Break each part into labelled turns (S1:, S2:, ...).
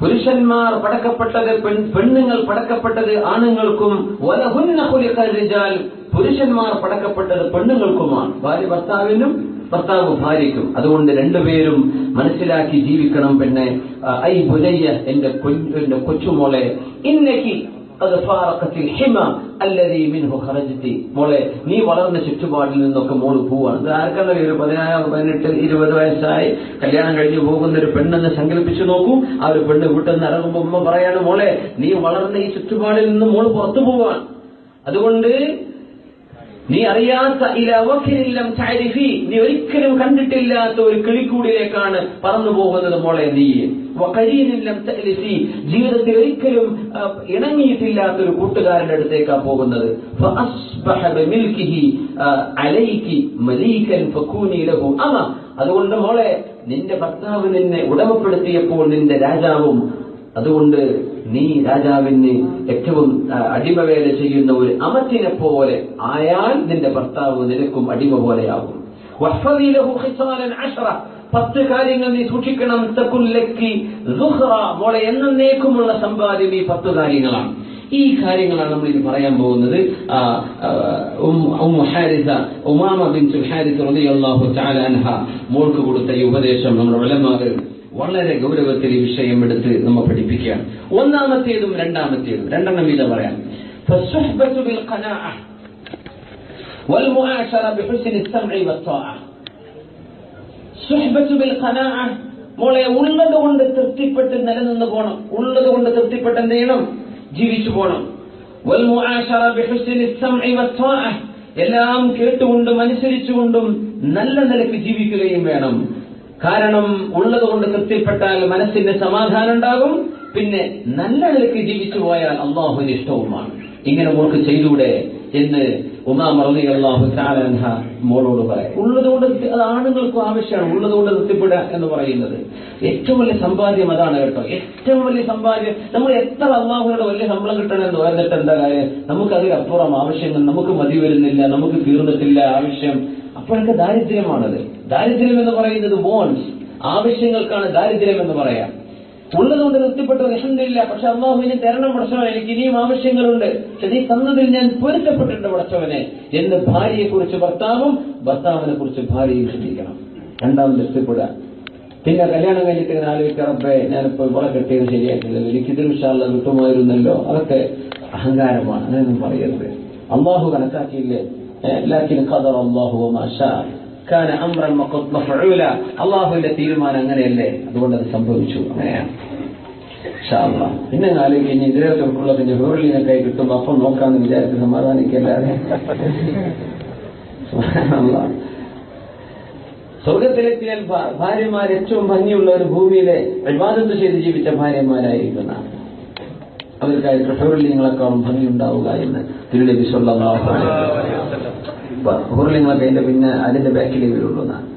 S1: പുരുഷന്മാർ പടക്കപ്പെട്ടത് പെണ്ണുങ്ങൾ പടക്കപ്പെട്ടത് ആണുങ്ങൾക്കും പുരുഷന്മാർ പടക്കപ്പെട്ടത് പെണ്ണുങ്ങൾക്കുമാണ്. ഭാര്യ ഭർത്താവിനും ഭർത്താവ് ഭാര്യയ്ക്കും. അതുകൊണ്ട് രണ്ടുപേരും മനസ്സിലാക്കി ജീവിക്കണം ആ, ഐ ബുനയ്യ എന്റെ എന്റെ കൊച്ചുമോളെ. ഇന്നക്ക് മോളെ നീ വളർന്ന ചുറ്റുപാടിൽ നിന്നൊക്കെ മോൾ പോവാണ്. ഇത് ആർക്കറിയാം ഒരു പതിനാറ് പതിനെട്ട് ഇരുപത് വയസ്സായി കല്യാണം കഴിഞ്ഞ് പോകുന്ന ഒരു പെണ്ണെന്ന് സങ്കല്പിച്ചു നോക്കൂ. ആ ഒരു പെണ്ണ് വീട്ടിൽ നിന്ന് ഇറങ്ങുമ്പോ ഉമ്മ പറയാണ് മോളെ നീ വളർന്ന ഈ ചുറ്റുപാടിൽ നിന്ന് മോൾ പുറത്തു പോവാൻ അതുകൊണ്ട് നീ അറിയാത്ത നീ ഒരിക്കലും കണ്ടിട്ടില്ലാത്ത ഒരു കിളിക്കൂടിലേക്കാണ് പറന്നു പോകുന്നത് മോളെ നീ. ജീവിതത്തിൽ ഒരിക്കലും ഇണങ്ങിയിട്ടില്ലാത്ത ഒരു കൂട്ടുകാരന്റെ അടുത്തേക്കാ പോകുന്നത്. അതുകൊണ്ട് മോളെ നിന്റെ ഭർത്താവ് നിന്നെ ഉടമപ്പെടുത്തിയപ്പോൾ നിന്റെ രാജാവും അതുകൊണ്ട് നീ രാജാവിന് ഏറ്റവും അടിമവേല ചെയ്യുന്ന ഒരു അമത്തിനെ പോലെ ആയാൽ നിന്റെ ഭർത്താവ് നിനക്കും അടിമ പോലെയാകും. വഹ്ഫദി ലഹു ഖിസാലൻ അശ്റ. പത്ത് കാര്യങ്ങൾ നീ സൂക്ഷിക്കണം തകുല്ലക്കി സുഹ്റ. മോളെ എന്നേക്കുമുള്ള സമ്പാദ്യം ഈ പത്ത് കാര്യങ്ങളാണ് ഈ കാര്യങ്ങളാണ് നമ്മൾ ഇനി പറയാൻ പോകുന്നത് ആ, ആ, ഉം- ഉമ്മു ഹാരിസ ഉമാമ ബിൻതുൽ ഹാരിസ് റളിയല്ലാഹു തആല അൻഹ മോൾക്ക് കൊടുത്ത ഈ ഉപദേശം നമ്മുടെ ഉലമാകൾ വളരെ ഗൗരവത്തിൽ ഈ വിഷയം എടുത്ത് നമ്മ പഠിപ്പിക്കുകയാണ് ഒന്നാമത്തേതും രണ്ടാമത്തേതും രണ്ടെണ്ണം വീതം പറയാം فالصحبة بالقناعة والمعاشرة بحسن السمع والطاعة സുഹബത്തുബിൽ ഖനാഅ. മോളെ ഉള്ളത് കൊണ്ട് തൃപ്തിപ്പെട്ട് നിലനിന്ന് പോണം. ഉള്ളത് കൊണ്ട് തൃപ്തിപ്പെട്ട് എന്ത് ചെയ്യണം? ജീവിച്ചു പോണം. എല്ലാം കേട്ടുകൊണ്ടും അനുസരിച്ചുകൊണ്ടും നല്ല നിലയ്ക്ക് ജീവിക്കുകയും വേണം. കാരണം ഉള്ളത് കൊണ്ട് തൃപ്തിപ്പെട്ടാൽ മനസ്സിന് സമാധാനം ഉണ്ടാകും. പിന്നെ നല്ല നിലയ്ക്ക് ജീവിച്ചു പോയാൽ അള്ളാഹുവിന് ഇഷ്ടവുമാണ്. ഇങ്ങനെ മോൾക്ക് ചെയ്തൂടെ എന്ന് ഉമാം റളി അള്ളാഹു താലൻഹ മോളോട് പറയാം. ഉള്ളതുകൊണ്ട് അത് ആണുങ്ങൾക്കും ആവശ്യമാണ്. ഉള്ളതുകൊണ്ട് തൃപ്തിപ്പെടുക എന്ന് പറയുന്നത്. ഏറ്റവും വലിയ സമ്പാദ്യം അതാണ് കേട്ടോ. ഏറ്റവും വലിയ സമ്പാദ്യം. നമ്മൾ എത്ര അള്ളാഹുവിനോട് വലിയ ശമ്പളം കിട്ടണമെന്ന് പറഞ്ഞിട്ട് എന്താ കാര്യം? നമുക്ക് അതിലപ്പുറം ആവശ്യങ്ങൾ നമുക്ക് മതി വരുന്നില്ല നമുക്ക് തീർന്നിട്ടില്ല ആവശ്യം. അപ്പോഴൊക്കെ ദാരിദ്ര്യമാണത്. ദാരിദ്ര്യം എന്ന് പറയുന്നത് വോൺസ് ആവശ്യങ്ങൾക്കാണ് ദാരിദ്ര്യം എന്ന് പറയാം. ഉള്ളതുകൊണ്ട് തൃപ്തിപ്പെട്ടു അലഹമില്ല പക്ഷെ അള്ളാഹുവിനെ തരണം പടച്ചവനെ എനിക്ക് ഇനിയും ആവശ്യങ്ങളുണ്ട്. പക്ഷെ നീ തന്നതിൽ ഞാൻ പൊരുത്തപ്പെട്ടിട്ടുണ്ട് പടച്ചവനെ എന്ന് ഭാര്യയെ കുറിച്ച് ഭർത്താവും ഭർത്താവിനെ കുറിച്ച് ഭാര്യയും ചിന്തിക്കണം. രണ്ടാം തൃപ്തിപ്പെടുക പിന്നെ കല്യാണം കഴിഞ്ഞിട്ട് ഇങ്ങനെ ആലോചിക്കുക റബ്ബേ ഞാനിപ്പോ ഇവിടെ കെട്ടിയത് ശരിയാക്കില്ലല്ലോ എനിക്കിത് വിഷാല കിട്ടുമായിരുന്നല്ലോ. അതൊക്കെ അഹങ്കാരമാണ്. അങ്ങനെയൊന്നും പറയരുത്. അള്ളാഹു കണക്കാക്കിയില്ലേ? എല്ലാത്തിനും കഥ അള്ളാഹു മാഷാ കാന മഖ- മഫഊല അള്ളാഹുവിന്റെ തീരുമാനം അങ്ങനെയല്ലേ? അതുകൊണ്ട് അത് സംഭവിച്ചു. അങ്ങനെയാണ്. പിന്നെ ആലോചിക്കും ഇനി ഇതിനകത്തുള്ള പിന്നെ ഹോറിലിനൊക്കെ കിട്ടും. അപ്പം നോക്കാന്ന് വിചാരിച്ച് സമാധാനിക്കല്ലാതെ. സ്വർഗത്തിലെത്തിയാൽ ഭാര്യമാർ ഏറ്റവും ഭംഗിയുള്ള ഒരു ഭൂമിയിലെ വിവാദത്ത് ചെയ്ത് ജീവിച്ച ഭാര്യമാരായിരിക്കുന്ന അവർക്കായിട്ട് ഹോറിലിങ്ങളെക്കാളും ഭംഗി ഉണ്ടാവുക എന്ന് തിരുനബി സല്ലല്ലാഹു ഹോറിലിങ്ങളൊക്കെ അതിന്റെ പിന്നെ അതിന്റെ ബാക്കിലേ വരുള്ളൂ എന്നാണ്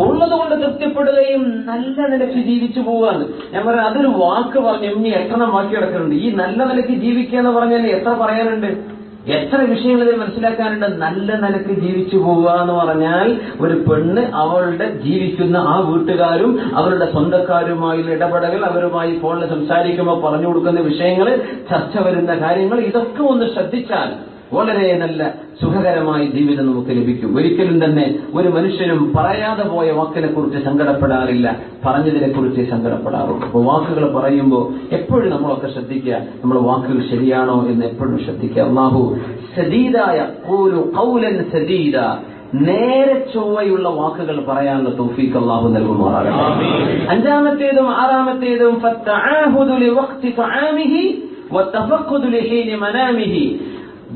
S1: ഉള്ളത് കൊണ്ട് തൃപ്തിപ്പെടുകയും നല്ല നിലയ്ക്ക് ജീവിച്ചു പോവാണ്. ഞാൻ പറയാം അതൊരു വാക്ക് പറഞ്ഞു ഇനി എട്ടെണ്ണം വാക്കി കിടക്കുന്നുണ്ട്. ഈ നല്ല നിലയ്ക്ക് ജീവിക്കുക എന്ന് പറഞ്ഞാൽ എത്ര പറയാനുണ്ട്? എത്ര വിഷയങ്ങൾ ഇതിൽ മനസ്സിലാക്കാനുണ്ട്? നല്ല നിലയ്ക്ക് ജീവിച്ചു പോവുക എന്ന് പറഞ്ഞാൽ ഒരു പെണ്ണ് അവളുടെ ജീവിക്കുന്ന ആ വീട്ടുകാരും അവരുടെ സ്വന്തക്കാരുമായുള്ള ഇടപെടകൾ അവരുമായി ഫോണിൽ സംസാരിക്കുമ്പോൾ പറഞ്ഞു കൊടുക്കുന്ന വിഷയങ്ങൾ ചർച്ച വരുന്ന കാര്യങ്ങൾ ഇതൊക്കെ ഒന്ന് ശ്രദ്ധിച്ചാൽ വളരെ നല്ല സുഖകരമായ ജീവിതം നമുക്ക് ലഭിക്കും. ഒരിക്കലും തന്നെ ഒരു മനുഷ്യനും പറയാതെ പോയ വാക്കിനെ കുറിച്ച് സങ്കടപ്പെടാറില്ല. പറഞ്ഞതിനെ കുറിച്ച് സങ്കടപ്പെടാറുള്ളൂ. അപ്പോൾ വാക്കുകൾ പറയുമ്പോൾ എപ്പോഴും നമ്മളൊക്കെ ശ്രദ്ധിക്കുക നമ്മുടെ വാക്കുകൾ ശരിയാണോ എന്ന് എപ്പോഴും ശ്രദ്ധിക്കുക. അള്ളാഹു സദീദായ ഖൗലൻ സദീദ. നേരെ ചൊവ്വയുള്ള വാക്കുകൾ പറയാനുള്ള തൗഫീഖ് അള്ളാഹു നൽകുമാറാകട്ടെ. അഞ്ചാമത്തേതും ആറാമത്തേതും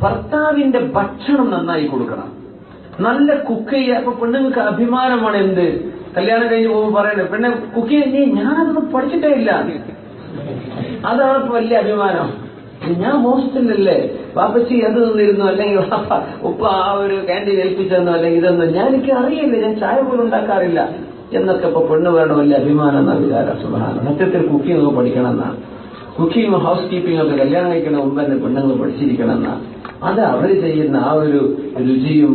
S1: ഭർത്താവിന്റെ ഭക്ഷണം നന്നായി കൊടുക്കണം. നല്ല കുക്ക് ചെയ്യുക അപ്പൊ പെണ്ണുങ്ങൾക്ക് അഭിമാനമാണ് എന്ത്? കല്യാണം കഴിഞ്ഞ് പോകുമ്പോൾ പറയണേ പെണ്ണെ കുക്ക് ചെയ്യാൻ ഞാനതൊന്നും പഠിച്ചിട്ടേ ഇല്ല. അതാണ് വലിയ അഭിമാനം. ഞാൻ ഹോസ്റ്റലിലല്ലേ പാപ്പച്ചി അത് തന്നിരുന്നു അല്ലെങ്കിൽ വാപ്പ ഉപ്പ ആ ഒരു ക്യാന്റീൻ ഏൽപ്പിച്ചെന്നോ അല്ലെങ്കിൽ ഇതെന്നോ ഞാൻ എനിക്ക് അറിയില്ല ഞാൻ ചായ പോലും ഉണ്ടാക്കാറില്ല എന്നൊക്കെ ഇപ്പൊ പെണ്ണ് വേണം വലിയ അഭിമാനം എന്ന വിചാരം. സുഖമാണ് സത്യത്തിൽ കുക്കിംഗ് ഒക്കെ പഠിക്കണം എന്നാണ്. കുക്കിംഗ് ഹൗസ് കീപ്പിംഗ് ഒക്കെ കല്യാണം കഴിക്കണ മുമ്പ് തന്നെ പെണ്ണുങ്ങൾ പഠിച്ചിരിക്കണം എന്നാണ്. അത് അവർ ചെയ്യുന്ന ആ ഒരു രുചിയും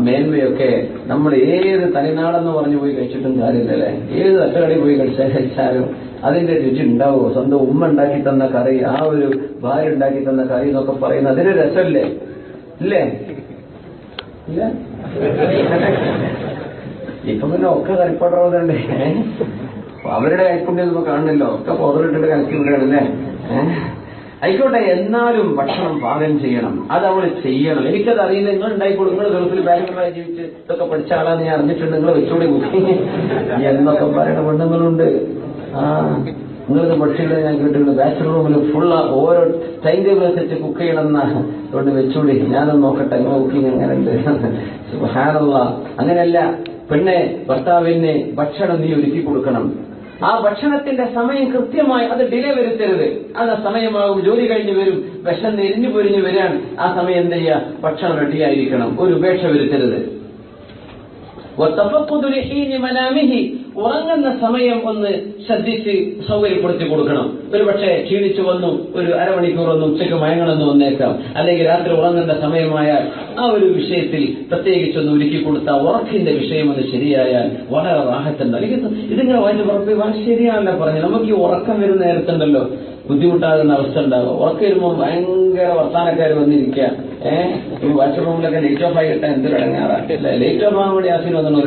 S1: മേന്മയൊക്കെ നമ്മൾ ഏത് തനിനാടെന്ന് പറഞ്ഞു പോയി കഴിച്ചിട്ടും കാര്യമില്ലല്ലേ? ഏത് അച്ചകടി പോയി കഴിച്ചാൽ കഴിച്ചാലും അതിന്റെ രുചി ഉണ്ടാവുമോ? സ്വന്തം ഉമ്മ ഉണ്ടാക്കി തന്ന കറി ആ ഒരു ഭാര്യ ഉണ്ടാക്കി തന്ന കറി എന്നൊക്കെ പറയുന്നത് അതിന് രസമല്ലേ? ഇല്ലേ? ഇപ്പൊ പിന്നെ ഒക്കെ കറിപ്പടവുന്നുണ്ട് അവരുടെ കൈപ്പുണ്യം ഇപ്പൊ കാണുന്നില്ലോ ഒക്കെ പൗഡറിട്ടിട്ട് കലക്കി വിടുകയാണല്ലേ? ഏഹ്? ആയിക്കോട്ടെ എന്നാലും ഭക്ഷണം പാകം ചെയ്യണം. അത് അവൾ ചെയ്യണം. എനിക്കത് അറിയില്ല നിങ്ങൾ ഉണ്ടായിക്കോളൂ നിങ്ങൾ ഗൾഫിൽ ബാംഗ്ലൂരായി ജീവിച്ച് ഇതൊക്കെ പഠിച്ച ആളാന്ന് ഞാൻ അറിഞ്ഞിട്ടുണ്ട്. നിങ്ങൾ വെച്ചോടി എന്നൊക്കെ പറയണ പെണ്ണുങ്ങളുണ്ട്. ആ നിങ്ങൾക്ക് പഠിച്ചില്ല ഞാൻ കേട്ടിട്ടുണ്ട്. ബാച്ചലർ റൂമിൽ ഫുള്ള് ഓരോ ടൈം ടേബിൾ അനുസരിച്ച് കുക്ക് ചെയ്യണമെന്ന് അതുകൊണ്ട് വെച്ചുകൂടി ഞാനൊന്ന് നോക്കട്ടെ നിങ്ങൾ കുക്കിംഗ് എങ്ങനെയുണ്ട്? സുഹാനുള്ള അങ്ങനെയല്ല പെണ്ണെ ഭർത്താവിന് ഭക്ഷണം നീ ഒരുക്കി കൊടുക്കണം. ആ ഭക്ഷണത്തിന്റെ സമയം കൃത്യമായി അത് ഡിലേ വരുത്തരുത്. അത് സമയമാകും ജോലി കഴിഞ്ഞു വരും വിഷം നെരിഞ്ഞു പൊരിഞ്ഞു വരാൻ ആ സമയം എന്ത് ചെയ്യുക? ഭക്ഷണം റെഡിയായിരിക്കണം ഒരു ഉപേക്ഷ വരുത്തരുത്. ഉറങ്ങുന്ന സമയം ഒന്ന് ശ്രദ്ധിച്ച് സൗകര്യപ്പെടുത്തി കൊടുക്കണം. ഒരു പക്ഷേ ക്ഷീണിച്ചു വന്നു ഒരു അരമണിക്കൂർ ഒന്ന് ഉച്ചയ്ക്ക് മയങ്ങണമെന്ന് വന്നേക്കാം. അല്ലെങ്കിൽ രാത്രി ഉറങ്ങേണ്ട സമയമായാൽ ആ ഒരു വിഷയത്തിൽ പ്രത്യേകിച്ച് ഒന്ന് ഒരുക്കി കൊടുത്ത ഉറക്കിന്റെ വിഷയം ഒന്ന് ശരിയായാൽ വളരെ റാഹത്തുണ്ട് അല്ലെങ്കിൽ ഇതിങ്ങനെ വായിച്ച് ഉറപ്പ് ശരിയാണല്ലോ പറഞ്ഞു. നമുക്ക് ഈ ഉറക്കം വരുന്ന നേരത്തുണ്ടല്ലോ. ബുദ്ധിമുട്ടാകുന്ന അവസ്ഥ ഉണ്ടാകും. ഉറക്കം വരുമ്പോൾ ഭയങ്കര വർത്താനക്കാർ വന്നിരിക്കുക. ഏഹ് വാട്സപ്പ് റൂമിലൊക്കെ ലേറ്റ് ഓഫ് ആയി കിട്ടാൻ എന്തൊരു അടങ്ങാറാ ലേറ്റ് ഓഫ് ആകാൻ വേണ്ടി ആസിന് വന്നു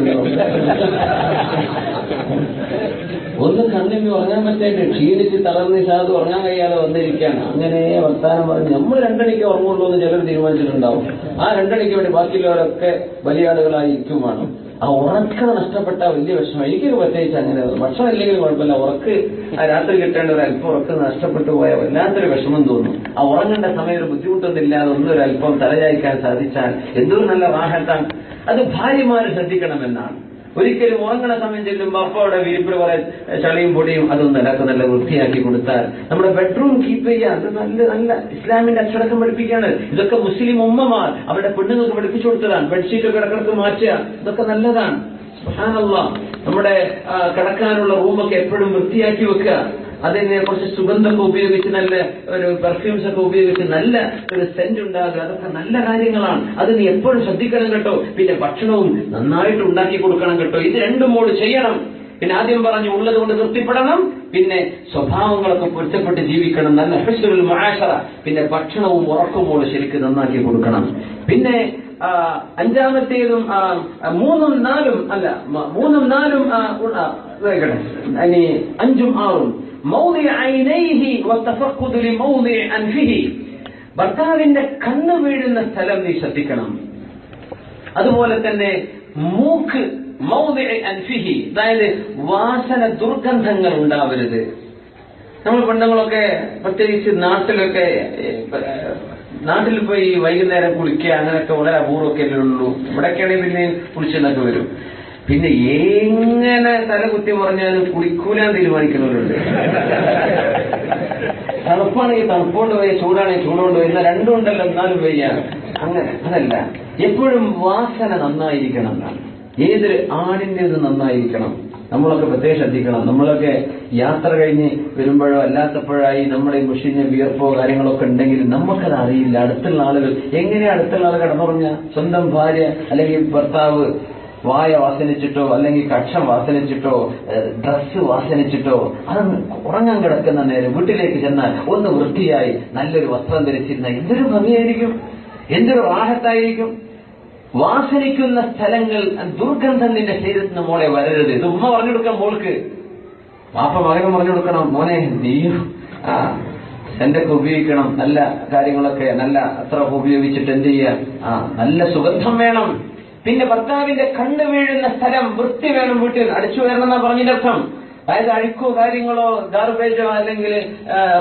S1: ഒന്ന് കണ്ണിന് ഉറങ്ങാൻ പറ്റായിട്ട് ക്ഷീണിച്ച് തളർന്ന് സാധു ഉറങ്ങാൻ കഴിയാതെ വന്നിരിക്കുകയാണ്. അങ്ങനെ വർത്താനം പറഞ്ഞ് നമ്മൾ രണ്ടണിക്ക് ഉറങ്ങുള്ളൂ എന്ന് ചിലർ തീരുമാനിച്ചിട്ടുണ്ടാവും. ആ രണ്ടണിക്ക് വേണ്ടി ബാക്കിയുള്ളവരൊക്കെ വലിയ ആളുകളായിരിക്കും വേണം. ആ ഉറക്കം നഷ്ടപ്പെട്ട വലിയ വിഷമം. എനിക്കൊരു പ്രത്യേകിച്ച് അങ്ങനെ ഭക്ഷണം ഇല്ലെങ്കിലും കുഴപ്പമില്ല. ഉറക്ക് ആ രാത്രി കിട്ടേണ്ട ഒരു അല്പം ഉറക്ക് നഷ്ടപ്പെട്ടു പോയ വല്ലാത്തൊരു വിഷമം തോന്നും. ആ ഉറങ്ങേണ്ട സമയം ഒരു ബുദ്ധിമുട്ടൊന്നുമില്ലാതെ ഒരു അല്പം തലചായ്ക്കാൻ സാധിച്ചാൽ എന്തൊരു നല്ല റാഹത്താണ് അത് ഭാര്യമാര് ശ്രദ്ധിക്കണമെന്നാണ്. ഒരിക്കലും ഉറങ്ങണ സമയം ചെല്ലുമ്പോൾ അപ്പൊ അവിടെ വിരിപ്പിൽ ചളിയും പൊടിയും അതൊന്നും അല്ലാത്ത നല്ല വൃത്തിയാക്കി കൊടുത്താൽ നമ്മുടെ ബെഡ്റൂം കീപ്പ് ചെയ്യുക അത് നല്ല നല്ല ഇസ്ലാമിന്റെ അച്ചടക്കം പഠിപ്പിക്കുകയാണ്. ഇതൊക്കെ മുസ്ലിം ഉമ്മമാർ അവരുടെ പെണ്ണുങ്ങൾക്ക് പഠിപ്പിച്ചു കൊടുത്തതാണ്. ബെഡ്ഷീറ്റ് ഒക്കെ ഇടക്കിടക്ക് മാറ്റുക. ഇതൊക്കെ നല്ലതാണ്. നമ്മുടെ കിടക്കാനുള്ള റൂമൊക്കെ എപ്പോഴും വൃത്തിയാക്കി വെക്കുക. അതിനെ കുറച്ച് സുഗന്ധമൊക്കെ ഉപയോഗിച്ച് നല്ല ഒരു പെർഫ്യൂംസ് ഒക്കെ ഉപയോഗിച്ച് നല്ല ഒരു സെന്റ് ഉണ്ടാകുക അതൊക്കെ നല്ല കാര്യങ്ങളാണ്. അത് നീ എപ്പോഴും ശ്രദ്ധിക്കണം കേട്ടോ. പിന്നെ ഭക്ഷണവും നന്നായിട്ട് ഉണ്ടാക്കി കൊടുക്കണം കേട്ടോ. ഇത് രണ്ടും മോൾ ചെയ്യണം. പിന്നെ ആദ്യം പറഞ്ഞു ഉള്ളത് കൊണ്ട് തൃപ്തിപ്പെടണം. പിന്നെ സ്വഭാവങ്ങളൊക്കെ പൊരുത്തപ്പെട്ട് ജീവിക്കണം. നല്ല ഹുസ്നുൽ മാഷറ പിന്നെ ഭക്ഷണവും ഉറക്കവും ശരിക്കും നന്നാക്കി കൊടുക്കണം. പിന്നെ അഞ്ചാമത്തേതും മൂന്നും നാലും അല്ല മൂന്നും നാലും ഇനി അഞ്ചും ആറും. മൗദിഅ ഐനൈഹി വത്തഫഖുദുലി മൗലി അൻഫിഹി. ഭർത്താവിന്റെ കണ്ണ് വീഴുന്ന സ്ഥലം നീ ശ്രദ്ധിക്കണം. അതുപോലെ തന്നെ മൂക്ക് മൗലി അൻഫിഹി അതായത് വാസന ദുർഗന്ധങ്ങൾ ഉണ്ടാവരുത്. നമ്മൾ പെണ്ണുങ്ങളൊക്കെ പ്രത്യേകിച്ച് നാട്ടിലൊക്കെ നാട്ടിൽ പോയി വൈകുന്നേരം കുളിക്കുക അങ്ങനെയൊക്കെ വളരെ അപൂർവമൊക്കെ ഉള്ളൂ. ഇവിടെയൊക്കെയാണെങ്കിൽ പിന്നെ കുളിച്ചെന്നൊക്കെ വരും. പിന്നെ എങ്ങനെ തലകുത്തി പറഞ്ഞാലും കുളിക്കൂലാൻ തീരുമാനിക്കുന്നവരുണ്ട്. തണുപ്പാണെങ്കിൽ തണുപ്പുകൊണ്ട് പോയി ചൂടാണെങ്കിൽ ചൂടുകൊണ്ട് പോയി എന്നാൽ രണ്ടും ഉണ്ടല്ലോ എന്നാലും വയ്യാണ് അങ്ങനെ അതല്ല. എപ്പോഴും വാസന നന്നായിരിക്കണം എന്നാണ്. ഏതൊരു ആടിന്റെത് നന്നായിരിക്കണം. നമ്മളൊക്കെ പ്രത്യേകം ശ്രദ്ധിക്കണം. നമ്മളൊക്കെ യാത്ര കഴിഞ്ഞ് വരുമ്പോഴോ അല്ലാത്തപ്പോഴായി നമ്മുടെ മുഷിഞ്ഞ വിയർപ്പോ കാര്യങ്ങളൊക്കെ ഉണ്ടെങ്കിൽ നമുക്കത് അറിയില്ല. അടുത്തുള്ള ആളുകൾ എങ്ങനെ അടുത്തുള്ള ആൾ കിടന്നുറങ്ങ സ്വന്തം ഭാര്യ അല്ലെങ്കിൽ ഭർത്താവ് വായ വാസനിച്ചിട്ടോ അല്ലെങ്കിൽ കക്ഷം വാസനിച്ചിട്ടോ ഡ്രസ്സ് വാസനിച്ചിട്ടോ അത് ഉറങ്ങാൻ കിടക്കുന്ന നേരം വീട്ടിലേക്ക് ചെന്നാൽ ഒന്ന് വൃത്തിയായി നല്ലൊരു വസ്ത്രം ധരിച്ചിരുന്ന എന്തൊരു ഭംഗിയായിരിക്കും? എന്തൊരു റാഹത്തായിരിക്കും? വാസനിക്കുന്ന സ്ഥലങ്ങൾ ദുർഗന്ധം നിന്റെ ശരീരത്തിന് മോളെ വരരുത്. ഇത് ഉമ്മ പറഞ്ഞു മോൾക്ക്. വാപ്പ മകനും പറഞ്ഞു കൊടുക്കണം മോനെ നീയും. ആ ഒക്കെ ഉപയോഗിക്കണം. നല്ല കാര്യങ്ങളൊക്കെ നല്ല അത്ര ഉപയോഗിച്ചിട്ട് എന്ത് ചെയ്യാം ആ നല്ല സുഗന്ധം വേണം. പിന്നെ ഭർത്താവിന്റെ കണ്ണ് വീഴുന്ന സ്ഥലം വൃത്തി വേണം വീട്ടിൽ അടിച്ചു വരണം എന്നാ പറഞ്ഞതിന്റെ അർത്ഥം. അതായത് അഴുക്കോ കാര്യങ്ങളോ ഗാർബേജോ അല്ലെങ്കിൽ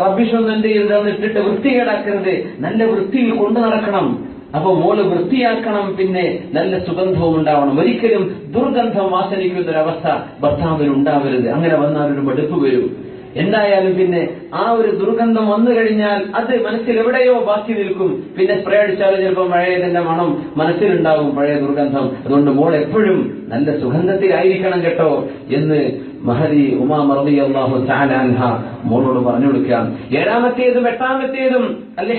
S1: റബ്ബിഷൊന്നും എന്ത് ചെയ്തെന്ന് ഇട്ടിട്ട് വൃത്തികേടാക്കരുത് നല്ല വൃത്തിയിൽ കൊണ്ടു നടക്കണം. അപ്പൊ മോൾ വൃത്തിയാക്കണം പിന്നെ നല്ല സുഗന്ധവും ഉണ്ടാവണം. ഒരിക്കലും ദുർഗന്ധം വാസനിക്കുന്ന ഒരവസ്ഥ ഭർത്താവിന് ഉണ്ടാവരുത് അങ്ങനെ വന്നാൽ ഒരു മടുപ്പ് വരും. എന്തായാലും പിന്നെ ആ ഒരു ദുർഗന്ധം വന്നു കഴിഞ്ഞാൽ അത് മനസ്സിൽ എവിടെയോ ബാക്കി നിൽക്കും. പിന്നെ സ്പ്രേ അടിച്ചാലും ചിലപ്പോൾ മഴയതിന്റെ മണം മനസ്സിലുണ്ടാവും പഴയ ദുർഗന്ധം. അതുകൊണ്ട് മോൾ എപ്പോഴും നല്ല സുഗന്ധത്തിലായിരിക്കണം കേട്ടോ എന്ന് മഹരി ഉമാ മറദി അള്ളാഹു താലാൻഹ മോളോട് പറഞ്ഞു കൊടുക്കാം ഏഴാമത്തേതും എട്ടാമത്തേതും അൽ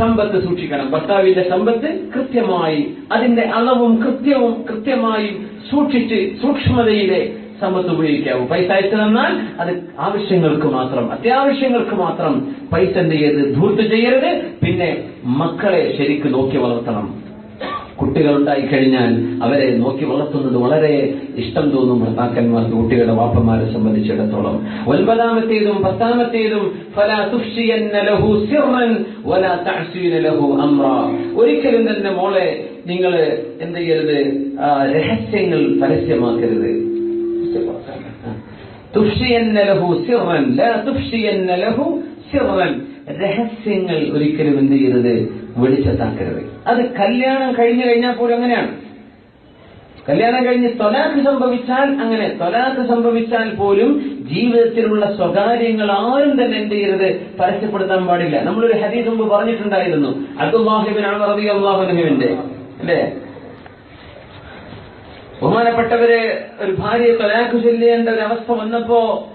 S1: സമ്പത്ത് സൂക്ഷിക്കണം. ഭർത്താവിന്റെ സമ്പത്ത് കൃത്യമായി അതിന്റെ അളവും കൃത്യവും കൃത്യമായി സൂക്ഷിച്ച് സൂക്ഷ്മതയിലെ സമ്പത്ത് ഉപയോഗിക്കാവൂ. പൈസ അയച്ചു തന്നാൽ അത് ആവശ്യങ്ങൾക്ക് മാത്രം അത്യാവശ്യങ്ങൾക്ക് മാത്രം പൈസ എന്ത് ചെയ്യരുത്? ധൂർത്ത് ചെയ്യരുത്. പിന്നെ മക്കളെ ശരിക്ക് നോക്കി വളർത്തണം. കുട്ടികൾ ഉണ്ടായി കഴിഞ്ഞാൽ അവരെ നോക്കി വളർത്തുന്നത് വളരെ ഇഷ്ടം തോന്നും ഭർത്താക്കന്മാർക്ക് കുട്ടികളുടെ വാപ്പന്മാരെ സംബന്ധിച്ചിടത്തോളം. ഒൻപതാമത്തേതും പത്താമത്തേതും ഒരിക്കലും തന്നെ മോളെ നിങ്ങൾ എന്ത് ചെയ്യരുത്? രഹസ്യങ്ങൾ പരസ്യമാക്കരുത്. രഹസ്യങ്ങൾ ഒരിക്കലും എന്ത് ചെയ്യരുത്? വെളിച്ചത്താക്കരുത്. അത് കല്യാണം കഴിഞ്ഞു കഴിഞ്ഞാൽ പോലും അങ്ങനെയാണ്. കല്യാണം കഴിഞ്ഞ് തൊലാത്ത് സംഭവിച്ചാൽ അങ്ങനെ തൊലാത്ത് സംഭവിച്ചാൽ പോലും ജീവിതത്തിലുള്ള സ്വകാര്യങ്ങൾ ആരും തന്നെ എന്ത് ചെയ്യരുത് പരസ്യപ്പെടുത്താൻ പാടില്ല. നമ്മളൊരു ഹദീസ് മുമ്പ് പറഞ്ഞിട്ടുണ്ടായിരുന്നു. അബ്ദുല്ലാഹിബിനാണ് റബി അള്ളാഹുനുവിന്റെ അല്ലേ? ബഹുമാനപ്പെട്ടവര് ഒരു ഭാര്യയെ തൊലാക്കു ചൊല്ലേണ്ട ഒരു അവസ്ഥ വന്നപ്പോ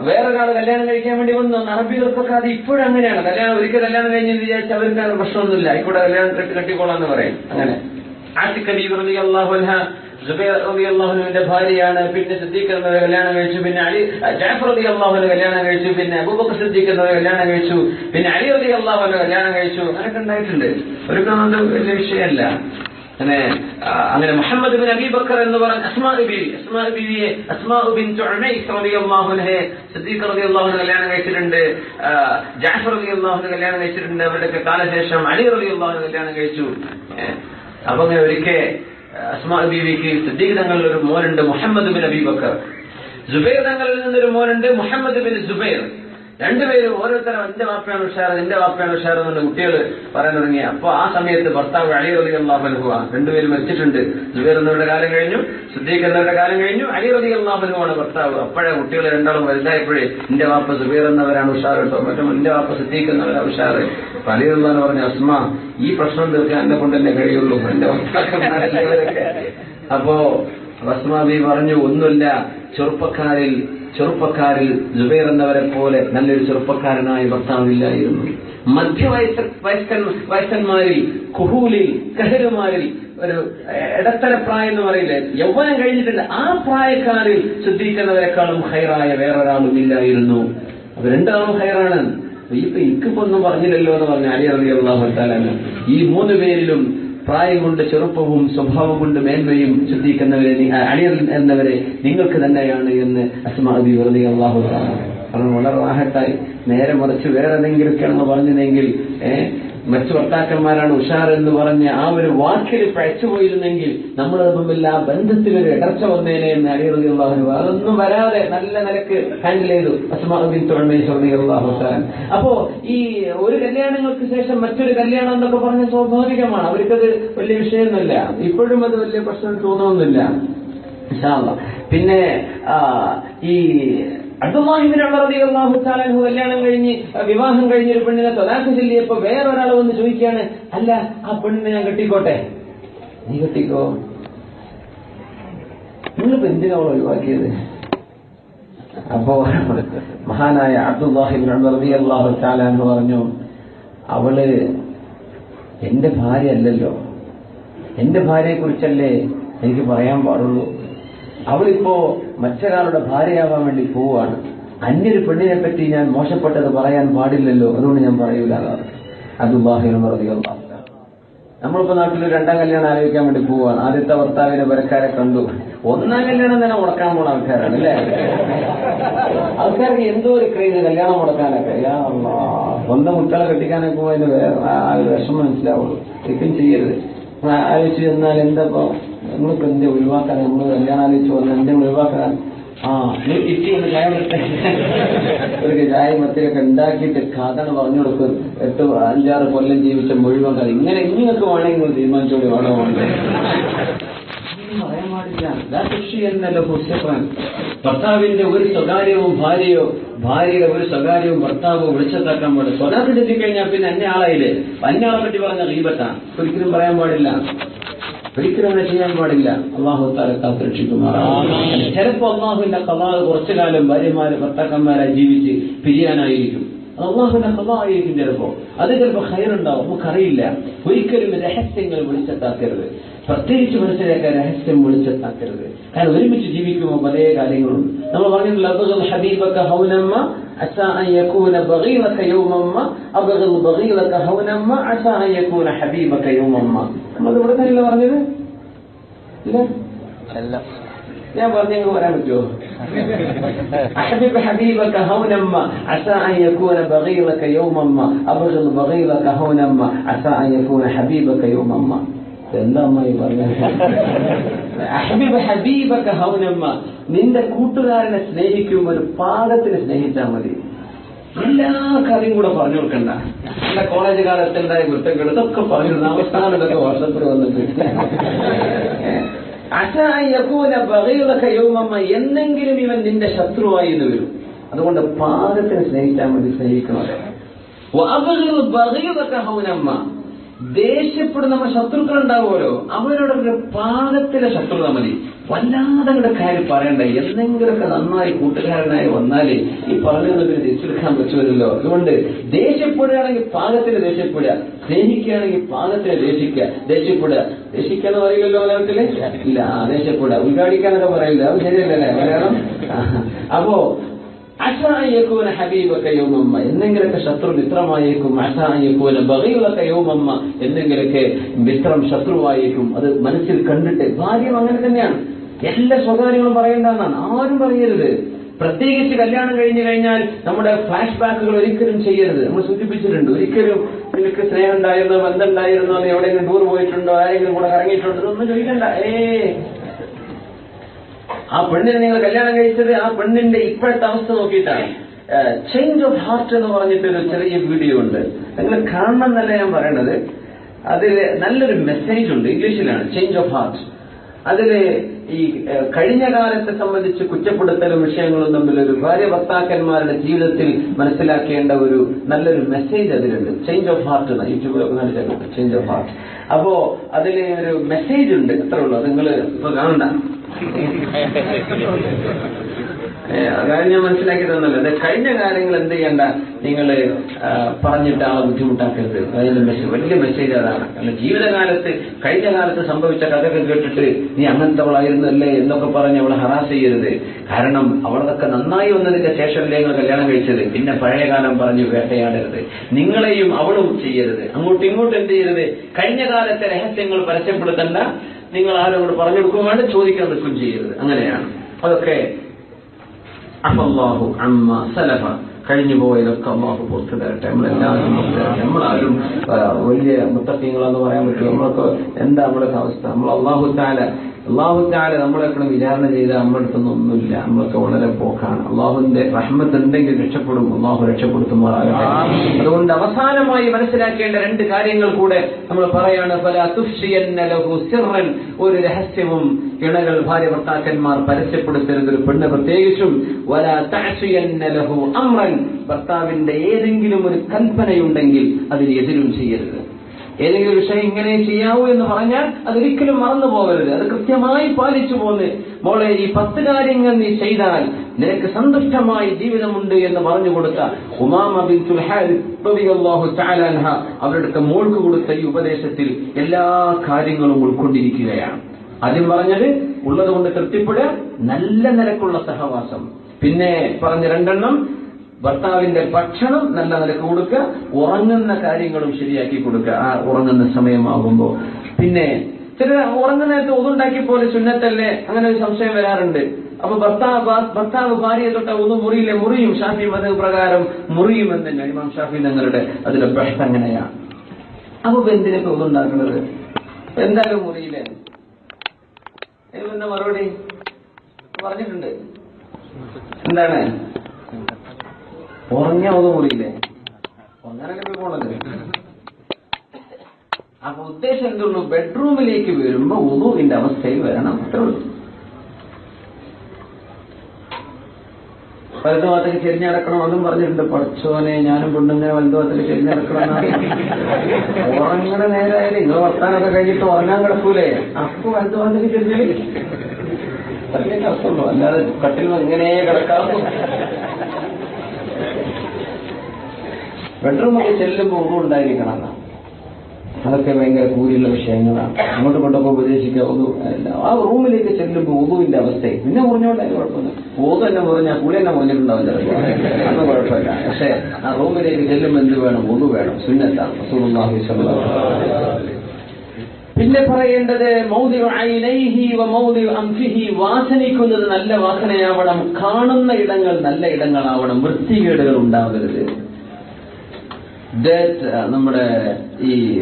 S1: വേറൊരാൾ കല്യാണം കഴിക്കാൻ വേണ്ടി വന്നു. അറബികൾക്കൊക്കെ അത് ഇപ്പോഴും അങ്ങനെയാണ്. കല്യാണം ഒരിക്കൽ കല്യാണം കഴിഞ്ഞ് വിചാരിച്ച അവരുടെ പ്രശ്നമൊന്നുമില്ല. ആയിക്കോട്ടെ കല്യാണം കെട്ടി കെട്ടിക്കോളാന്ന് പറയും. അങ്ങനെ. അള്ളാഹുനുവിന്റെ ഭാര്യയാണ്. പിന്നെ സിദ്ദീഖ് കല്യാണം കഴിച്ചു. പിന്നെ അലി ജാഫർ അലി അള്ളാഹുന് കല്യാണം കഴിച്ചു. പിന്നെ അബൂബക്കർ സിദ്ദീഖ് കല്യാണം കഴിച്ചു. പിന്നെ അലി അലി അള്ളാഹുന് കല്യാണം കഴിച്ചു. അങ്ങനെയൊക്കെ ഉണ്ടായിട്ടുണ്ട്. ഒരു വലിയ വിഷയമല്ല. അങ്ങനെ അങ്ങനെ മുഹമ്മദ് ബിൻ അബി ബക്കർ എന്ന് പറഞ്ഞ അസ്മാ ബിബി അസ്മാ ബിബിയെ അസ്മാ ബിൻ തുഅനൈസ് റളിയല്ലാഹു അൻഹയെ സിദ്ദീഖ് റളിയല്ലാഹു അൻഹു കല്യാണം കഴിച്ചിട്ടുണ്ട് ജാഫർ റളിയല്ലാഹു അൻഹു കല്യാണം കഴിച്ചിട്ടുണ്ട് അവരുടെ കാലശേഷം അലി റളിയല്ലാഹു അൻഹു കല്യാണം കഴിച്ചു. അപ്പൊ അങ്ങനെ ഒരിക്കൽ അസ്മാ ബീവിക്ക് സിദ്ദീഖ് തങ്ങളിൽ ഒരു മോനുണ്ട് മുഹമ്മദ് ബിൻ അബി ബക്കർ. ജുബൈർ തങ്ങളിൽ നിന്നൊരു മോനുണ്ട് മുഹമ്മദ് ബിൻ ജുബൈർ രണ്ടുപേരും ഓരോരുത്തരും എന്റെ വാപ്പയാണ് ഉഷാർ എന്റെ വാപ്പയാണ് ഉഷാർ എന്നുള്ള കുട്ടികൾ പറയാൻ തുടങ്ങി. അപ്പൊ ആ സമയത്ത് ഭർത്താവ് അലി റലി അള്ളാഹുനുഹുവ രണ്ടുപേരും മരിച്ചിട്ടുണ്ട്. ജുബേർ എന്നവരുടെ കാലം കഴിഞ്ഞു സുദ്ദീഖ് എന്നവരുടെ കാലം കഴിഞ്ഞു അലി റലി അള്ളാഹുനുവാണ് ഭർത്താവ്. അപ്പോഴേ കുട്ടികൾ രണ്ടാളും വലുതായപ്പോഴേ എന്റെ വാപ്പ സുബേർ എന്നവരാണ് ഉഷാർ കേട്ടോ. മറ്റും എന്റെ വാപ്പ സുദ്ദീഖ് എന്നവരാണ് ഉഷാർ അലി എന്ന് പറഞ്ഞു അസ്മ ഈ പ്രശ്നം തീർക്കാൻ എന്നെ കൊണ്ട് തന്നെ കഴിയുള്ളൂ. എന്റെ അപ്പോ റസ്മാബി പറഞ്ഞു ഒന്നുമില്ല ചെറുപ്പക്കാരിൽ ചെറുപ്പക്കാരിൽ ജുബൈർ എന്നവരെ പോലെ നല്ലൊരു ചെറുപ്പക്കാരനായ ഭർത്താവില്ലായിരുന്നു. മധ്യവയസ്ക വയസ്കൻ വയസ്സന്മാരിൽ കുഹൂലിൽ കഹരുമാരിൽ ഒരു ഇടത്തര പ്രായം എന്ന് പറയില്ലേ യൗവനം കഴിഞ്ഞിട്ടുണ്ട് ആ പ്രായക്കാരിൽ ശ്രദ്ധിക്കുന്നവരെക്കാളും ഹൈറായ വേറൊരാളും ഇല്ലായിരുന്നു. അപ്പൊ രണ്ടാളും ഹൈറാണ്. ഇപ്പൊ എനിക്കിപ്പോ പറഞ്ഞില്ലല്ലോ എന്ന് പറഞ്ഞ അലി അള്ളാഹു ഈ മൂന്ന് പേരിലും പ്രായം കൊണ്ട് ചെറുപ്പവും സ്വഭാവം കൊണ്ട് മേന്മയും ശ്രദ്ധിക്കുന്നവരെ അണിയർ എന്നവരെ നിങ്ങൾക്ക് തന്നെയാണ് എന്ന് അസ്മാബി വെറുതെ അള്ളാഹു കാരണം വളരെ റാഹത്തായി നേരെ മറിച്ച് വേറെ എന്തെങ്കിലുമൊക്കെയാണെന്ന് പറഞ്ഞതെങ്കിൽ ഏഹ് മറ്റു ഭർത്താക്കന്മാരാണ് ഉഷാർ എന്ന് പറഞ്ഞ ആ ഒരു വാക്കിൽ പഴച്ചുപോയിരുന്നെങ്കിൽ നമ്മൾ തമ്മിൽ ആ ബന്ധത്തിൽ ഒരു ഇടർച്ച വന്നേനെ എന്ന് അറിയുള്ളൂ അതൊന്നും വരാതെ നല്ല നിലയ്ക്ക് ഹാൻഡിൽ ചെയ്തു. അസ്മാബിൻ അള്ളാഹു അപ്പോ ഈ ഒരു കല്യാണങ്ങൾക്ക് ശേഷം മറ്റൊരു കല്യാണം എന്നൊക്കെ പറഞ്ഞ സ്വാഭാവികമാണ്. അവർക്കത് വലിയ വിഷയമൊന്നുമില്ല. ഇപ്പോഴും അത് വലിയ പ്രശ്നം തോന്നുന്നില്ല. പിന്നെ ഈ കല്യാണം കഴിഞ്ഞ് വിവാഹം കഴിഞ്ഞ ഒരു പെണ്ണിനെ തൊലാക്ക് ചൊല്ലിയപ്പോ വേറൊരാൾ വന്ന് ചോദിക്കുകയാണ് അല്ല ആ പെണ്ണിനെ ഞാൻ കെട്ടിക്കോട്ടെ? നീ കെട്ടിക്കോ. നിങ്ങളിപ്പോ എന്തിനാ ഒഴിവാക്കിയത്? അപ്പോ മഹാനായ അബ്ദുല്ലാഹിബിൻ എന്ന് പറഞ്ഞു അവൾ എന്റെ ഭാര്യ അല്ലല്ലോ എന്റെ ഭാര്യയെ കുറിച്ചല്ലേ എനിക്ക് പറയാൻ പാടുള്ളൂ. അവളിപ്പോ മറ്റൊരാളുടെ ഭാര്യയാവാൻ വേണ്ടി പോവുകയാണ്. അന്യൊരു പെണ്ണിനെ പറ്റി ഞാൻ മോശപ്പെട്ടത് പറയാൻ പാടില്ലല്ലോ. അതുകൊണ്ട് ഞാൻ പറയൂല. അബ്ദുല്ലാഹിബിൻ റളിയല്ലാഹു നമ്മളിപ്പോ നാട്ടിൽ രണ്ടാം കല്യാണം ആലോചിക്കാൻ വേണ്ടി പോവാണ് ആദ്യത്തെ ഭർത്താവിനെ വരക്കാരെ കണ്ടു. ഒന്നാം കല്യാണം തന്നെ മുടക്കാൻ പോണ ആൾക്കാരാണ് അല്ലേ? ആൾക്കാർക്ക് എന്തോ ഒരു ക്രൈസ് കല്യാണം മുടക്കാനൊക്കെ. സ്വന്തം കുട്ടികളെ കെട്ടിക്കാനൊക്കെ പോകുന്നതിന് വേറെ ആ ഒരു വിഷമം മനസ്സിലാവുള്ളൂ. ശരിക്കും ചെയ്യരുത്. ആലോചിച്ച് ചെന്നാൽ എന്താ ഇപ്പൊ എന്റെ ഒഴിവാക്കാൻ നമ്മൾ കല്യാണം ആലോചിച്ച് വന്ന് എന്തേ ഒഴിവാക്കാൻ ആ ഒന്ന് ചായ ഒരു ചായ മത്തിയൊക്കെ ഉണ്ടാക്കിയിട്ട് കഥണ് പറഞ്ഞു കൊടുക്കും എട്ട് അഞ്ചാറ് കൊല്ലം ജീവിച്ച മുഴുവൻ കഥ. ഇങ്ങനെ ഇങ്ങനെയൊക്കെ വേണമെങ്കിൽ തീരുമാനിച്ചോളി വേണോ പറയാൻ പാടില്ല. കൃഷി തുഷ്രിയന്നല്ല ഹുസ്സഫാൻ. ഭർത്താവിന്റെ ഒരു സ്വകാര്യവും ഭാര്യയോ ഭാര്യയുടെ ഒരു സ്വകാര്യവും ഭർത്താവോ വിളിച്ചത്താക്കാൻ പാടില്ല. സ്വകാര്യത്തിൽ എത്തിക്കഴിഞ്ഞാൽ പിന്നെ അന്യ ആളായില്ലേ? അന്നെ ആളെ പറ്റി പറഞ്ഞ ഗീബത്താണ് ഒരിക്കലും പറയാൻ പാടില്ല. ഒരിക്കലും അങ്ങനെ ചെയ്യാൻ പാടില്ല. അള്ളാഹു താല കാത്തുരക്ഷിക്കുമാറാണ് ചിലപ്പോ അള്ളാഹുവിന്റെ കലാ കുറച്ചു കാലം ഭാര്യമാര് ഭർത്താക്കന്മാരായി ജീവിച്ച് പിരിയാനായിരിക്കും. അത് അള്ളാഹുവിന്റെ കഥായിരിക്കും ചിലപ്പോ. അത് ചിലപ്പോ ഹൈറുണ്ടാവും നമുക്കറിയില്ല. ഒരിക്കലും രഹസ്യങ്ങൾ വിളിച്ചെത്താക്കരുത്. പ്രത്യേകിച്ച് മനസ്സിലാക്കാൻ രഹസ്യം വിളിച്ചെത്താക്കരുത്. കാരണം ഒരുമിച്ച് ജീവിക്കുമ്പോൾ പല കാര്യങ്ങളും നമ്മൾ പറഞ്ഞിട്ടുള്ള ഹബീബക്ക ഹൗനമ്മ عسى أن يكون بغيضك يوما ما أبغض بغيضك هونا ما عسى أن يكون حبيبك يوما ما നമ്മൾ ഇവിടെ തന്നെയല്ലേ പറഞ്ഞത് ഇല്ല
S2: അല്ല
S1: ഞാൻ പറഞ്ഞെങ്കിൽ പറയാൻ പറ്റുമോ أحبب حبيبك هونا ما عسى أن يكون بغيضك يوما ما أبغض بغيضك هونا ما عسى أن يكون حبيبك يوما ما എന്താ അമ്മായി പറഞ്ഞത് അഹബിബ് ഹബീബക്ക ഹൗനമ്മ നിന്റെ കൂട്ടുകാരനെ സ്നേഹിക്കും ഒരു പാകത്തിന് സ്നേഹിച്ചാൽ മതി എല്ലാ കാര്യം കൂടെ പറഞ്ഞു കൊടുക്കണ്ട. എന്റെ കോളേജ് കാലത്ത് ഉണ്ടായ കുറ്റങ്ങൾ ഇതൊക്കെ പറഞ്ഞു അവസാനം ഇതൊക്കെ വർഷത്തിൽ വന്നിട്ട്. അസൂന ബഹീറക യൗമമ്മ. എന്നെങ്കിലും ഇവൻ നിന്റെ ശത്രുവായി എന്ന് വരും. അതുകൊണ്ട് പാകത്തിന് സ്നേഹിക്കാൻ വേണ്ടി സ്നേഹിക്കണമല്ലേ ഹൗനമ്മ. ദേഷ്യപ്പെടുന്ന നമ്മുടെ ശത്രുക്കൾ ഉണ്ടാവുമല്ലോ അവരോടൊക്കെ പാകത്തിലെ ശത്രുത മതി. വല്ലാതെ കാര്യം പറയണ്ട. എന്തെങ്കിലുമൊക്കെ നന്നായി കൂട്ടുകാരനായി വന്നാലേ ഈ പറഞ്ഞതൊക്കെ തിരിച്ചെടുക്കാൻ പറ്റുമല്ലോ അതുകൊണ്ട് ദേഷ്യപ്പെടുകയാണെങ്കിൽ പാകത്തിന് ദേഷ്യപ്പെടുക. സ്നേഹിക്കുകയാണെങ്കിൽ പാകത്തിന് ദേഷിക്കുക. ദേഷ്യപ്പെടുക. ദേഷിക്കാന്ന് പറയില്ലല്ലോ മലയാളത്തിൽ? ഇല്ല ദേഷ്യപ്പെടുക. ഉദ്ഘാടിക്കാനൊക്കെ പറയില്ല? അത് ശരിയല്ലല്ലേ മലയാളം? അപ്പോ അഷായക്കൂന ഹബീബക്ക യൗമമ്മ. എന്തെങ്കിലൊക്കെ ശത്രു മിത്രമായേക്കും അഷായക്കൂന ബഹീലക്ക യൗമമ്മ. എന്തെങ്കിലൊക്കെ മിത്രം ശത്രുവായേക്കും. അത് മനസ്സിൽ കണ്ടിട്ട് ഭാര്യം അങ്ങനെ തന്നെയാണ്. എല്ലാ സ്വകാര്യങ്ങളും പറയേണ്ടതാണ് ആരും പറയരുത്. പ്രത്യേകിച്ച് കല്യാണം കഴിഞ്ഞു കഴിഞ്ഞാൽ നമ്മുടെ ഫ്ലാഷ് ബാക്കുകൾ ഒരിക്കലും ചെയ്യരുത്. നമ്മൾ സൂചിപ്പിച്ചിട്ടുണ്ട് ഒരിക്കലും നിനക്ക് സ്നേഹം ഉണ്ടായിരുന്നോ ബന്ധം ഉണ്ടായിരുന്നോ എവിടെയെങ്കിലും ടൂർ പോയിട്ടുണ്ടോ ആരെങ്കിലും കൂടെ കറങ്ങിയിട്ടുണ്ടോ ഒന്നും ചോദിക്കണ്ട. ഏ. ആ പെണ്ണിനെ നിങ്ങൾ കല്യാണം കഴിച്ചത് ആ പെണ്ണിന്റെ ഇപ്പോഴത്തെ അവസ്ഥ നോക്കിയിട്ടാണ്. ചേഞ്ച് ഓഫ് ഹാർട്ട് എന്ന് പറഞ്ഞിട്ട് ഒരു ചെറിയ വീഡിയോ ഉണ്ട്. നിങ്ങൾ കാണണം എന്നല്ല ഞാൻ പറയണത്. അതിൽ നല്ലൊരു മെസ്സേജ് ഉണ്ട്. ഇംഗ്ലീഷിലാണ് ചേഞ്ച് ഓഫ് ഹാർട്ട് അതിൽ ഈ കഴിഞ്ഞ കാലത്തെ സംബന്ധിച്ച് കുറ്റപ്പെടുത്തലും വിഷയങ്ങളും തമ്മിലൊരു ഭാര്യ ഭർത്താക്കന്മാരുടെ ജീവിതത്തിൽ മനസ്സിലാക്കേണ്ട ഒരു നല്ലൊരു മെസ്സേജ് അതിലുണ്ട്. ചേഞ്ച് ഓഫ് ഹാർട്ട് എന്ന കാണിച്ചിട്ടുണ്ട് ചേഞ്ച് ഓഫ് ഹാർട്ട് അപ്പോ അതിൽ ഒരു മെസ്സേജ് ഉണ്ട്. എത്ര ഉള്ളൂ. നിങ്ങൾ ഇപ്പൊ കാണണ്ട. അതാണ് ഞാൻ മനസ്സിലാക്കി തന്നല്ലോ കഴിഞ്ഞ കാര്യങ്ങൾ എന്ത് ചെയ്യണ്ട? നിങ്ങൾ പറഞ്ഞിട്ട് ആളെ ബുദ്ധിമുട്ടാക്കരുത്. അതായത് മെസ്സേജ് വലിയ മെസ്സേജ് അതാണ്. അല്ല ജീവിതകാലത്ത് കഴിഞ്ഞ കാലത്ത് സംഭവിച്ച കഥകൾ കേട്ടിട്ട് നീ അങ്ങനത്തെവളായിരുന്നല്ലേ എന്നൊക്കെ പറഞ്ഞ് അവളെ ഹറാസ് ചെയ്യരുത്. കാരണം അവളതൊക്കെ നന്നായി വന്നതിന്റെ ശേഷമല്ലേ നിങ്ങൾ കല്യാണം കഴിച്ചത്. പിന്നെ പഴയ കാലം പറഞ്ഞ് വേട്ടയാടരുത്. നിങ്ങളെയും അവളും ചെയ്യരുത്. അങ്ങോട്ടും ഇങ്ങോട്ടും എന്ത് ചെയ്യരുത്? കഴിഞ്ഞ കാലത്തെ രഹസ്യങ്ങൾ പരസ്യപ്പെടുത്തണ്ട. നിങ്ങൾ ആരോട് പറഞ്ഞു കൊടുക്കും വേണ്ട ചോദിക്കാൻ നിൽക്കുകയും ചെയ്യരുത്. അങ്ങനെയാണ്. അതൊക്കെ അഫല്ലാഹു അമ്മ സലഫ. കഴിഞ്ഞു പോയതൊക്കെ അള്ളാഹു പുറത്തു തരട്ടെ. നമ്മളെല്ലാവരും നമ്മളാരും വലിയ മുത്തക്കീങ്ങളെന്ന് പറയാൻ പറ്റും നമ്മളൊക്കെ എന്താ നമ്മുടെ അവസ്ഥ? നമ്മൾ അള്ളാഹു താല അള്ളാഹു താല നമ്മളെപ്പോഴും വിചാരണ ചെയ്ത് നമ്മുടെ അടുത്തൊന്നും ഒന്നുമില്ല. നമ്മളൊക്കെ വളരെ പോക്കാണ്. അള്ളാഹുവിന്റെ റഹ്മത്ത് ഉണ്ടെങ്കിൽ രക്ഷപ്പെടും. അള്ളാഹു രക്ഷപ്പെടുത്തുമാറാകട്ടെ. അതുകൊണ്ട് അവസാനമായി മനസ്സിലാക്കേണ്ട രണ്ട് കാര്യങ്ങൾ കൂടെ നമ്മൾ പറയാണ്. പല സിർറൻ. ഒരു രഹസ്യവും ഇണകൾ ഭാര്യ ഭർത്താക്കന്മാർ പരസ്യപ്പെടുത്തരുത്. ഒരു പെണ്ണ് പ്രത്യേകിച്ചും. വല ലഹു അമ്രൻ ഭർത്താവിന്റെ ഏതെങ്കിലും ഒരു കൽപ്പനയുണ്ടെങ്കിൽ അതിന് എതിരും ചെയ്യരുത്. ഏതെങ്കിലും വിഷയം ഇങ്ങനെ ചെയ്യാവൂ എന്ന് പറഞ്ഞാൽ അതൊരിക്കലും മറന്നു പോകരുത്. അത് കൃത്യമായി പാലിച്ചു പോന്ന്. മോളെ ഈ പത്ത് കാര്യങ്ങൾ നീ ചെയ്താൽ നിനക്ക് സന്തുഷ്ടമായി ജീവിതമുണ്ട് എന്ന് പറഞ്ഞു കൊടുത്ത ഉമാമ അവരുടെ മോൾക്ക് കൊടുത്ത ഈ ഉപദേശത്തിൽ എല്ലാ കാര്യങ്ങളും ഉൾക്കൊണ്ടിരിക്കുകയാണ്. ആദ്യം പറഞ്ഞത് ഉള്ളതുകൊണ്ട് തൃപ്തിപ്പെടുക നല്ല നിലക്കുള്ള സഹവാസം. പിന്നെ പറഞ്ഞ രണ്ടെണ്ണം ഭർത്താവിന്റെ ഭക്ഷണം നല്ല നിലയ്ക്ക് കൊടുക്കുക ഉറങ്ങുന്ന കാര്യങ്ങളും ശരിയാക്കി കൊടുക്കുക ആ ഉറങ്ങുന്ന സമയമാകുമ്പോൾ പിന്നെ ചില ഉറങ്ങുന്ന നേരത്തെ ഒതുണ്ടാക്കി പോലെ സുന്നത്തല്ലേ? അങ്ങനെ ഒരു സംശയം വരാറുണ്ട്. അപ്പൊ ഭർത്താവ് ഭർത്താവ് ഭാര്യയെ തൊട്ട ഒന്നും മുറിയില്ലേ മുറിയും ഷാഫി മത പ്രകാരം മുറിയുമെന്ന് തന്നെ ഇമാം ഷാഫി തങ്ങളുടെ അതിലെ പ്രശ്നം അങ്ങനെയാണ് അപ്പൊ എന്തിനൊക്കെ ഒതുണ്ടാക്കുന്നത് എന്തായാലും മുറിയില്ലേ എന്താ മറുപടി? പറഞ്ഞിട്ടുണ്ട്. എന്താണ്? ഉറങ്ങിയ ഒന്നും മുറിയില്ലേ ഒന്നരല്ലേ പോയി പോണത്. അപ്പൊ ഉദ്ദേശം എന്തുള്ളൂ ബെഡ്റൂമിലേക്ക് വരുമ്പോ ഉദുവിന്റെ അവസ്ഥയിൽ വരണം അത്രേ ഉള്ളൂ. വലതുഭാഗത്തേക്ക് ചെരിഞ്ഞടക്കണം അതും പറഞ്ഞിട്ടുണ്ട്. പഠിച്ചോനെ ഞാനും പെണ്ണുങ്ങനെ വലതുഭാഗത്തേക്ക് ചെരിഞ്ഞടക്കണം ഉറങ്ങണ നേരായാലും നിങ്ങൾ വർത്താനൊക്കെ കഴിഞ്ഞിട്ട് ഉറങ്ങാൻ കിടക്കൂലേ? അപ്പൊ വലതുഭാഗത്തേക്ക് ചെരിഞ്ഞു. അതേ അർത്ഥമുള്ളൂ അല്ലാതെ കട്ടിൽ എങ്ങനെ കിടക്കാമോ ബെഡ്റൂമൊക്കെ ചെല്ലുമ്പോൾ ഒന്നും ഉണ്ടായിരിക്കണം എന്നാ. അതൊക്കെ ഭയങ്കര കൂടിയുള്ള വിഷയങ്ങളാണ്. അങ്ങോട്ട് ഇങ്ങോട്ടൊക്കെ ഉപദേശിക്കുക ഒതു ആ റൂമിലേക്ക് ചെല്ലുമ്പോൾ ഒതുവിന്റെ അവസ്ഥയെ പിന്നെ മുറിഞ്ഞോണ്ടായാലും കുഴപ്പമില്ല ഓതു തന്നെ മുറിഞ്ഞാൽ കൂലി തന്നെ മുറിഞ്ഞിട്ടുണ്ടാവില്ല അന്ന് കുഴപ്പമില്ല. പക്ഷെ ആ റൂമിലേക്ക് ചെല്ലുമ്പോൾ എന്ത് വേണം? ഒതു വേണം. സുന്നത്താണ്. പിന്നെ പറയേണ്ടത് വാസനിക്കുന്നത് നല്ല വാസനയാവണം. കാണുന്ന ഇടങ്ങൾ നല്ല ഇടങ്ങളാവണം. വൃത്തികേടുകൾ ഉണ്ടാവരുത്. ഡേറ്റ് നമ്മുടെ ഈ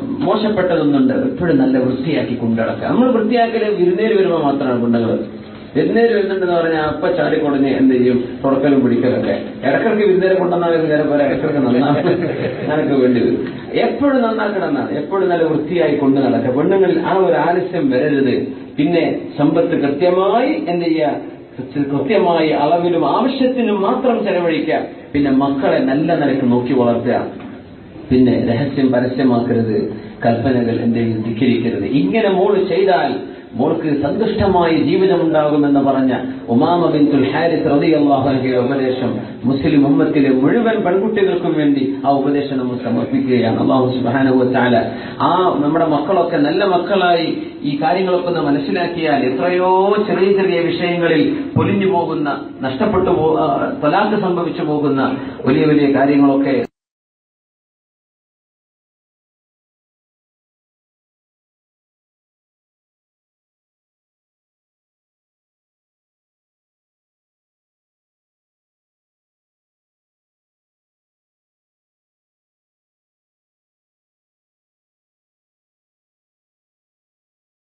S1: മോശപ്പെട്ടതൊന്നുണ്ട്. എപ്പോഴും നല്ല വൃത്തിയാക്കി കൊണ്ടുനടക്കുക. നമ്മൾ വൃത്തിയാക്കൽ വിരുന്നേര് വരുമ്പോൾ മാത്രമാണ് കുണ്ടകൾ വിരുന്നേര് വരുന്നുണ്ടെന്ന് പറഞ്ഞാൽ അപ്പ ചാടിക്കൊടഞ്ഞ് എന്ത് ചെയ്യും? തുറക്കലും പിടിക്കലൊക്കെ. ഇടക്കിടക്ക് വിരുന്നേരെ കൊണ്ടുവന്നാൽ വിരുന്നേരം പോലെ ഇടക്കിടക്ക് നന്നാക്കാൻ നിനക്ക് വേണ്ടി വരും. എപ്പോഴും നന്നാക്കണം എന്നാണ് എപ്പോഴും നല്ല വൃത്തിയായി കൊണ്ടു നടക്കുക പെണ്ണുങ്ങളിൽ ആ ഒരു ആലസ്യം വരരുത്. പിന്നെ സമ്പത്ത് കൃത്യമായി എന്ത് ചെയ്യുക? കൃത്യ- കൃത്യമായി അളവിലും ആവശ്യത്തിനും മാത്രം ചെലവഴിക്കുക. പിന്നെ മക്കളെ നല്ല നിലയ്ക്ക് നോക്കി വളർത്തുക. പിന്നെ രഹസ്യം പരസ്യമാക്കരുത്. കൽപ്പനകൾ എന്തെങ്കിലും ധിക്കരിക്കരുത്. ഇങ്ങനെ മോൾ ചെയ്താൽ മോൾക്ക് സന്തുഷ്ടമായ ജീവിതമുണ്ടാകുമെന്ന് പറഞ്ഞ ഉമാമ ബിൻതുൽ ഹാരിസ് റളിയല്ലാഹു അൻഹയുടെ ഉപദേശം മുസ്ലിം ഉമ്മത്തിലെ മുഴുവൻ പെൺകുട്ടികൾക്കും വേണ്ടി ആ ഉപദേശം നമ്മൾ സമർപ്പിക്കുകയാണ്. അള്ളാഹു സുബ്ഹാനഹു വതആല ആ നമ്മുടെ മക്കളൊക്കെ നല്ല മക്കളായി ഈ കാര്യങ്ങളൊക്കെ ഒന്ന് മനസ്സിലാക്കിയാൽ എത്രയോ ചെറിയ ചെറിയ വിഷയങ്ങളിൽ പൊലിഞ്ഞു പോകുന്ന നഷ്ടപ്പെട്ടു പോ സംഭവിച്ചു പോകുന്ന വലിയ വലിയ കാര്യങ്ങളൊക്കെ